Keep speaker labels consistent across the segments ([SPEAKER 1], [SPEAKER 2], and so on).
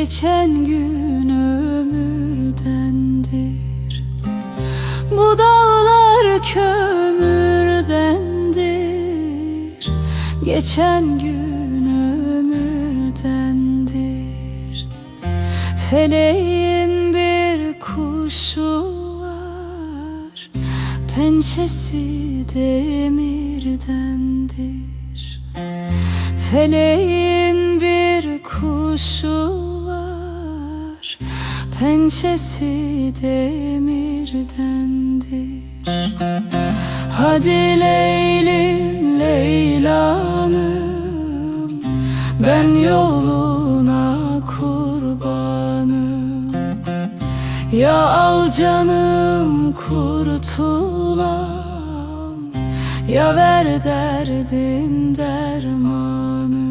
[SPEAKER 1] geçen gün ömürdendir. Bu dağlar kömürdendir. Geçen gün ömürdendir. Feleğin bir kuşu var. Pençesi demirdendir. Feleğin bir kuşu Pençesi demirdendir. Hadi Leylim Leylanım. Ben yoluna kurbanım. Ya al canım kurtulam. Ya ver derdin dermanı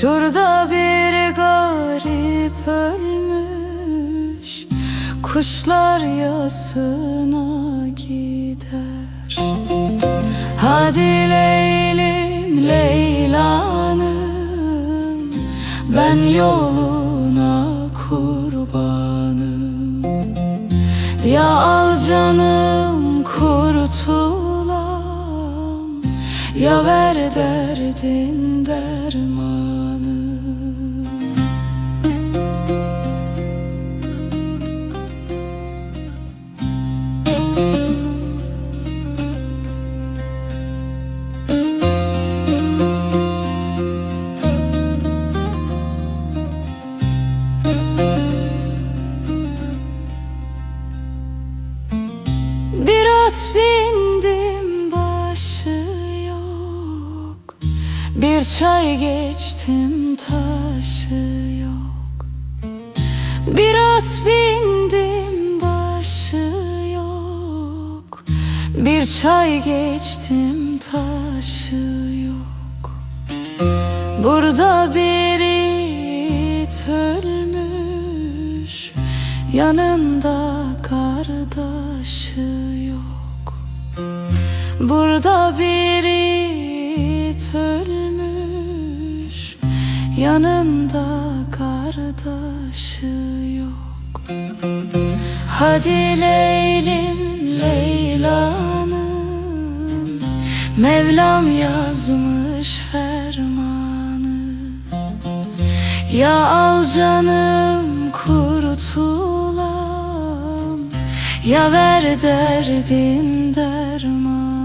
[SPEAKER 1] Şurada bir garip ölmüş Kuşlar yasına gider. Hadi Leylim Leylanım Ben yoluna kurbanım. Ya al canım kurtulam Ya ver derdin dermanı Bir çay geçtim taşı yok. Bir at bindim başı yok. Bir çay geçtim taşı yok. Burada bir it ölmüş. Yanında kardeşı yok. Burada bir it ölmüş Yanında kardeşı yok. Hadi Leylim Leylanım Mevlam yazmış fermanı. Ya al canım kurtulam. Ya ver derdin dermanı